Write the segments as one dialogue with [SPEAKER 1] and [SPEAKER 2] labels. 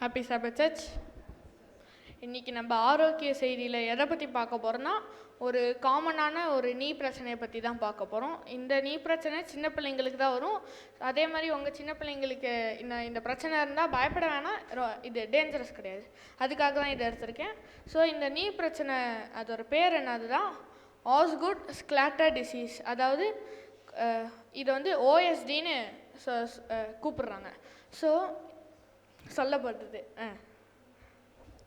[SPEAKER 1] Happy Sabar search இன்றைக்கி நம்ம ஆரோக்கிய செய்தியில் எதை பற்றி பார்க்க போகிறோன்னா ஒரு காமனான ஒரு நீ பிரச்சனையை பற்றி தான் பார்க்க போகிறோம் இந்த நீ பிரச்சனை சின்ன பிள்ளைங்களுக்கு தான் வரும். அதே மாதிரி உங்கள் சின்ன பிள்ளைங்களுக்கு இந்த இந்த பிரச்சனை இருந்தால் பயப்பட வேணாம். இது டேஞ்சரஸ் கிடையாது. அதுக்காக தான் இதை எடுத்திருக்கேன். ஸோ இந்த நீ பிரச்சனை அதோட பேர் என்னது தான் ஆஸ்குட் ஸ்கிளாட்டர் டிசீஸ் அதாவது இதை இது வந்து ஓஎஸ்டின்னு கூப்பிடுறாங்க. ஸோ சொல்லப்படுது. ஆ.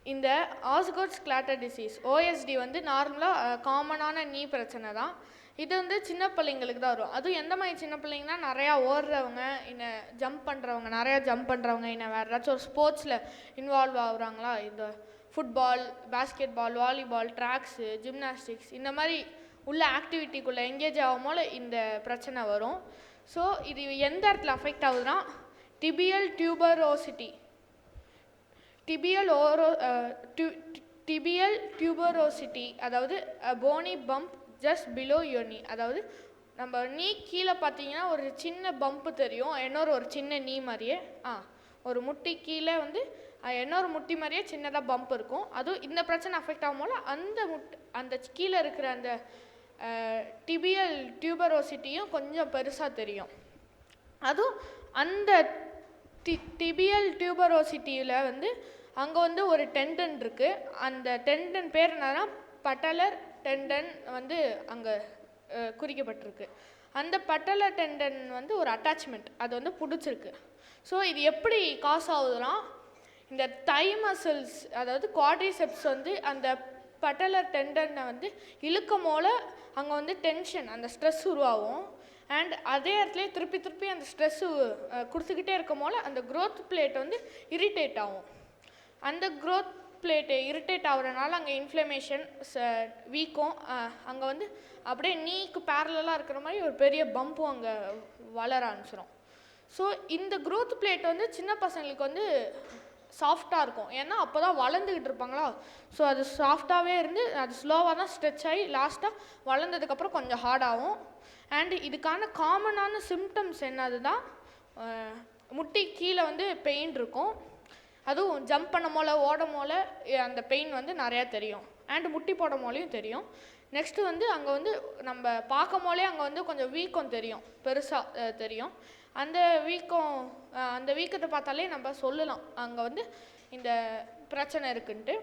[SPEAKER 1] இந்த ஆஸ்கோட்ஸ் கிளாட்டர் டிசீஸ் ஓஎஸ்டி வந்து நார்மலாக காமனான நீ பிரச்சனை தான். இது வந்து சின்ன பிள்ளைங்களுக்கு தான் வரும். அதுவும் எந்த மாதிரி சின்ன பிள்ளைங்கன்னா நிறையா ஓடுறவங்க இன்ன ஜம்ப் பண்ணுறவங்க நிறையா ஜம்ப் பண்ணுறவங்க இன்னும் வேறு ஏதாச்சும் ஒரு ஸ்போர்ட்ஸில் இன்வால்வ் ஆகுறாங்களா? இந்த football basketball volleyball tracks gymnastics இந்த மாதிரி உள்ள ஆக்டிவிட்டிக்குள்ளே எங்கேஜ் ஆகும் போல இந்த பிரச்சனை வரும். ஸோ இது எந்த இடத்துல அஃபெக்ட் ஆகுதுன்னா tibial tuberosity tibial ஓரோ tibial tuberosity அதாவது போனி பம்ப் ஜஸ்ட் பிலோ யோனி அதாவது நம்ம நீ கீழே பார்த்தீங்கன்னா ஒரு சின்ன பம்ப்பு தெரியும். இன்னொரு ஒரு சின்ன நீ மாதிரியே. ஆ ஒரு முட்டி கீழே வந்து இன்னொரு முட்டி மாதிரியே சின்னதாக பம்ப் இருக்கும். அதுவும் இந்த பிரச்சனை அஃபெக்ட் ஆகும்போது அந்த முட் அந்த கீழே இருக்கிற அந்த டிபியல் டியூபரோசிட்டியும் கொஞ்சம் பெருசாக தெரியும். அதுவும் அந்த டி டிபியல் டியூபரோசிட்டியில் வந்து அங்கே வந்து ஒரு டெண்டன் இருக்குது அந்த டெண்டன் பேர் என்னன்னா பட்டலர் டெண்டன் வந்து அங்கே குறிக்கப்பட்டிருக்கு. அந்த பட்டலர் டெண்டன் வந்து ஒரு அட்டாச்மெண்ட் அது வந்து பிடிச்சிருக்கு. ஸோ இது எப்படி காசு ஆகுதுன்னா இந்த தை மசில்ஸ் அதாவது குவாட்ரிசெப்ஸ் வந்து அந்த பட்டலர் டெண்டனை வந்து இழுக்கும் போல அங்கே வந்து டென்ஷன் அந்த ஸ்ட்ரெஸ் உருவாகும். அண்ட் அதே இடத்துல திருப்பி திருப்பி அந்த ஸ்ட்ரெஸ்ஸு கொடுத்துக்கிட்டே இருக்கும் போல் அந்த க்ரோத் பிளேட் வந்து இரிட்டேட் ஆகும். அந்த க்ரோத் பிளேட்டு இரிட்டேட் ஆகுறதுனால அங்கே இன்ஃப்ளமேஷன் வீக்கம் அங்கே வந்து அப்படியே நீக்கு பேரலாக இருக்கிற மாதிரி ஒரு பெரிய பம்பும் அங்கே வளர ஆரம்பிச்சிடும் ஸோ இந்த க்ரோத் பிளேட் வந்து சின்ன பசங்களுக்கு வந்து சாஃப்டாக இருக்கும். ஏன்னா அப்போ தான் வளர்ந்துக்கிட்டு இருப்பாங்களா? ஸோ அது சாஃப்டாகவே இருந்து அது ஸ்லோவாக தான் ஸ்ட்ரெச் ஆகி லாஸ்ட்டாக வளர்ந்ததுக்கப்புறம் கொஞ்சம் ஹார்டாகும் அண்ட் இதுக்கான காமனான சிம்டம்ஸ் என்னதுன்னா தான் முட்டி கீழே வந்து பெயின் இருக்கும். அதுவும் ஜம்ப் பண்ண போல ஓட போல அந்த பெயின் வந்து நிறையா தெரியும். அண்ட் முட்டி போட போலையும் தெரியும். நெக்ஸ்ட்டு வந்து அங்கே வந்து நம்ம பார்க்கும் போலே அங்கே வந்து கொஞ்சம் வீக்கம் தெரியும். பெருசாக தெரியும். அந்த வீக்கம் அந்த வீக்கத்தை பார்த்தாலே நம்ம சொல்லலாம். அங்கே வந்து இந்த பிரச்சனை இருக்குன்ட்டு.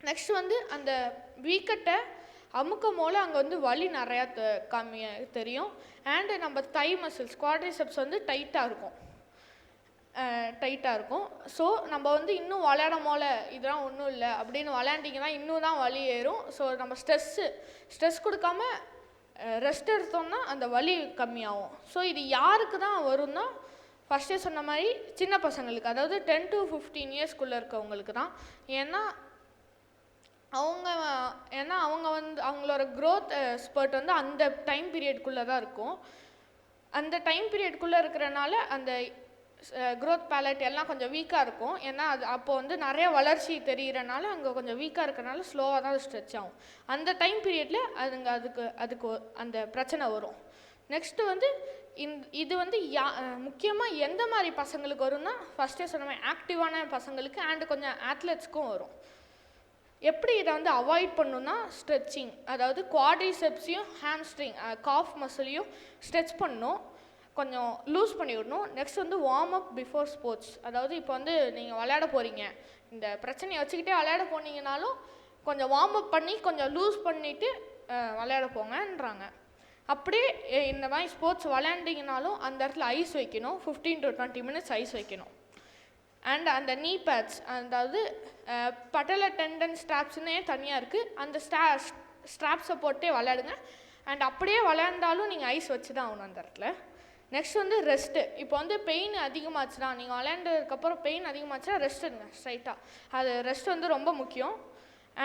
[SPEAKER 1] நெக்ஸ்ட் வந்து அந்த வீக்கத்தை அமுக்கும் போல் அங்கே வந்து வலி நிறையா தெ- கம்மியாக தெரியும். அண்டு நம்ம தை மசில்ஸ் குவாட்ரிசெப்ஸ் வந்து டைட்டாக இருக்கும். டைட்டாக இருக்கும். ஸோ நம்ம வந்து இன்னும் விளையாடும் போல இதெல்லாம் ஒன்றும் இல்லை. அப்படின்னு விளையாண்டிங்கன்னா இன்னும் தான் வலி ஏறும். ஸோ நம்ம ஸ்ட்ரெஸ்ஸு ஸ்ட்ரெஸ் கொடுக்காம ரெஸ்ட் எடுத்தோம்னா அந்த வலி கம்மியாகும். ஸோ இது யாருக்கு தான் வரும்னா ஃபஸ்ட்டே சொன்ன மாதிரி சின்ன பசங்களுக்கு அதாவது டென் டு ஃபிஃப்டீன் இயர்ஸ்க்குள்ளே இருக்கவங்களுக்கு தான். ஏன்னா அவங்க ஏன்னா அவங்க வந்து அவங்களோட க்ரோத் ஸ்பர்ட் வந்து அந்த டைம் பீரியட்குள்ளே தான் இருக்கும். அந்த டைம் பீரியட்குள்ளே இருக்கிறனால அந்த க்ரோத் பேலட் எல்லாம் கொஞ்சம் வீக்காக இருக்கும். ஏன்னா அது அப்போ வந்து நிறைய வளர்ச்சி தெரிகிறனால அங்கே கொஞ்சம் வீக்காக இருக்கிறனால ஸ்லோவாக தான் அது ஸ்ட்ரெச் ஆகும். அந்த டைம் பீரியடில் அதுங்க அதுக்கு அதுக்கு அந்த பிரச்சனை வரும். நெக்ஸ்ட்டு வந்து இந் இது வந்து யா முக்கியமாக எந்த மாதிரி பசங்களுக்கு வரும்னா ஃபஸ்ட்டே சொன்ன மாதிரி ஆக்டிவான பசங்களுக்கு அண்டு கொஞ்சம் ஆத்லெட்ஸ்க்கும் வரும். எப்படி இதை வந்து அவாய்ட் பண்ணுன்னா ஸ்ட்ரெச்சிங் அதாவது குவாடிசெப்ஸையும் ஹேம்ஸ்ட்ரிங் காஃப் மசிலையும் ஸ்ட்ரெச் பண்ணும். கொஞ்சம் லூஸ் பண்ணி விடணும் நெக்ஸ்ட் வந்து வார்ம் அப் பிஃபோர் ஸ்போர்ட்ஸ் அதாவது இப்போ வந்து நீங்கள் விளையாட போகிறீங்க இந்த பிரச்சனையை வச்சுக்கிட்டே விளையாட போனீங்கனாலும் கொஞ்சம் வார்ம் அப் பண்ணி கொஞ்சம் லூஸ் பண்ணிவிட்டு விளையாட போங்கன்றாங்க. அப்படியே இந்த மாதிரி ஸ்போர்ட்ஸ் விளையாண்டிங்கனாலும் அந்த இடத்துல ஐஸ் வைக்கணும். Fifteen to twenty minutes ice வைக்கணும். அண்ட் அந்த நீ பேட்ஸ் அதாவது பட்டல டெண்டன் ஸ்ட்ராப்ஸ்னே தனியாக இருக்குது அந்த ஸ்டா ஸ்ட்ராப்ஸை போட்டே விளையாடுங்க. அண்ட் அப்படியே விளையாண்டாலும் நீங்கள் ஐஸ் வச்சு தான் ஆகணும் அந்த இடத்துல. நெக்ஸ்ட் வந்து ரெஸ்ட்டு இப்போ வந்து பெயின் அதிகமாச்சுன்னா நீங்கள் விளையாண்டதுக்கப்புறம் பெயின் அதிகமாச்சுன்னா ரெஸ்ட் எடுங்க ஸ்ட்ரைட்டாக அது ரெஸ்ட் வந்து ரொம்ப முக்கியம்.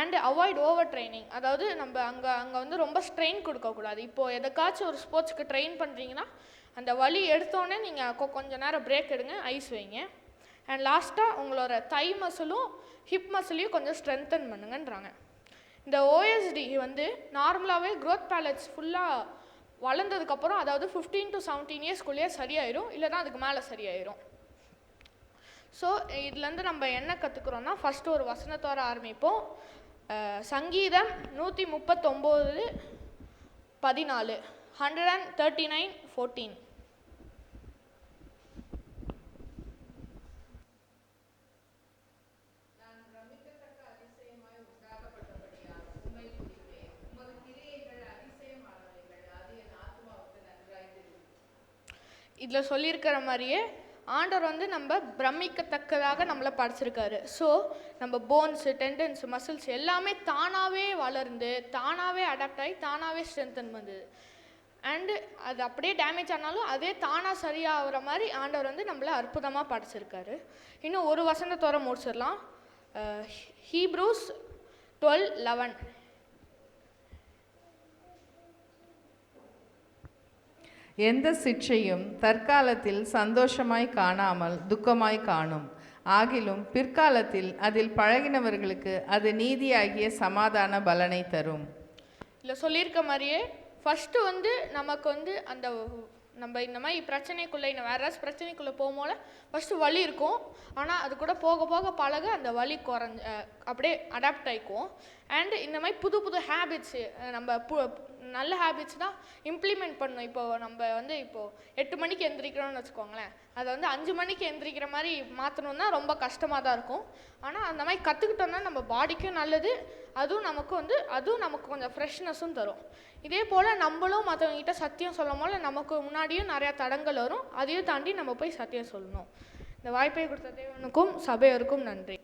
[SPEAKER 1] அண்டு அவாய்ட் ஓவர் ட்ரைனிங் அதாவது நம்ம அங்கே அங்கே வந்து ரொம்ப ஸ்ட்ரெயின் கொடுக்கக்கூடாது. இப்போது எதுக்காச்சும் ஒரு ஸ்போர்ட்ஸ்க்கு ட்ரெயின் பண்ணுறீங்கன்னா அந்த வலி எடுத்தோடனே நீங்கள் கொஞ்சம் நேரம் பிரேக் எடுங்க ஐஸ் வைங்க. அண்ட் லாஸ்ட்டாக உங்களோட தை மசிலும் ஹிப் மசிலையும் கொஞ்சம் ஸ்ட்ரென்தன் பண்ணுங்கன்றாங்க. இந்த ஓஎஸ்டி வந்து நார்மலாகவே க்ரோத் பேலட்ஸ் ஃபுல்லாக வளர்ந்ததுக்கப்புறம் அதாவது ஃபிஃப்டீன் டு செவன்டீன் இயர்ஸ்க்குள்ளேயே சரியாயிரும் இல்லைனா அதுக்கு மேலே சரியாயிரும். ஸோ இதுலேருந்து நம்ம என்ன கற்றுக்குறோன்னா ஃபஸ்ட்டு ஒரு வசனத்தோட ஆரம்பிப்போம். சங்கீதம் நூற்றி முப்பத்தொம்போது பதினாலு hundred and thirty nine fourteen இதில் சொல்லியிருக்கிற மாதிரியே ஆண்டவர் வந்து நம்ம பிரமிக்கத்தக்கதாக நம்மளை படைச்சிருக்காரு. ஸோ நம்ம போன்ஸு டெண்டன்ஸ் மசில்ஸ் எல்லாமே தானாகவே வளர்ந்து தானாகவே அடாப்ட் ஆகி தானாகவே ஸ்ட்ரென்தன் வந்தது அண்டு அது அப்படியே டேமேஜ் ஆனாலும் அதே தானாக சரியாகிற மாதிரி ஆண்டவர் வந்து நம்மளை அற்புதமாக படைச்சிருக்காரு. இன்னும் ஒரு வசனத்தோட முடிச்சிடலாம். ஹீப்ரூஸ் டுவெல் லெவன்
[SPEAKER 2] எந்த சிற்றையும் தற்காலத்தில் சந்தோஷமாய் காணாமல் துக்கமாய் காணும். ஆகிலும் பிற்காலத்தில் அதில் பழகினவர்களுக்கு அது நீதியாகிய சமாதான பலனை தரும்.
[SPEAKER 1] இல்லை சொல்லியிருக்க மாதிரியே ஃபஸ்ட்டு வந்து நமக்கு வந்து அந்த நம்ம இந்த மாதிரி பிரச்சனைக்குள்ளே இன்னும் வேறு ஏதாச்சும் பிரச்சனைக்குள்ளே போகும்போது ஃபஸ்ட்டு வலி இருக்கும். ஆனால் அது கூட போக போக பழக அந்த வலி குறைஞ்ச அப்படியே அடாப்ட் ஆகிக்கும் அண்ட் இந்த மாதிரி புது புது ஹேபிட்ஸு நம்ம பு நல்ல ஹேபிட்ஸ் தான் இம்ப்ளிமெண்ட் பண்ணணும் இப்போது நம்ம வந்து இப்போது எட்டு மணிக்கு எந்திரிக்கிறோம்னு வச்சுக்கோங்களேன். அதை வந்து அஞ்சு மணிக்கு எந்திரிக்கிற மாதிரி மாற்றணும்னா ரொம்ப கஷ்டமாக தான் இருக்கும். ஆனால் அந்த மாதிரி கற்றுக்கிட்டோம்னா நம்ம பாடிக்கும் நல்லது. அதுவும் நமக்கு வந்து அதுவும் நமக்கு கொஞ்சம் ஃப்ரெஷ்னஸும் தரும். இதே போல் நம்மளும் மற்றவங்ககிட்ட சத்தியம் சொல்லும் போல் நமக்கு முன்னாடியும் நிறையா தடங்கள் வரும். அதையும் தாண்டி நம்ம போய் சத்தியம் சொல்லணும். இந்த வாய்ப்பை கொடுத்த தேவனுக்கும் சபையோருக்கும் நன்றி.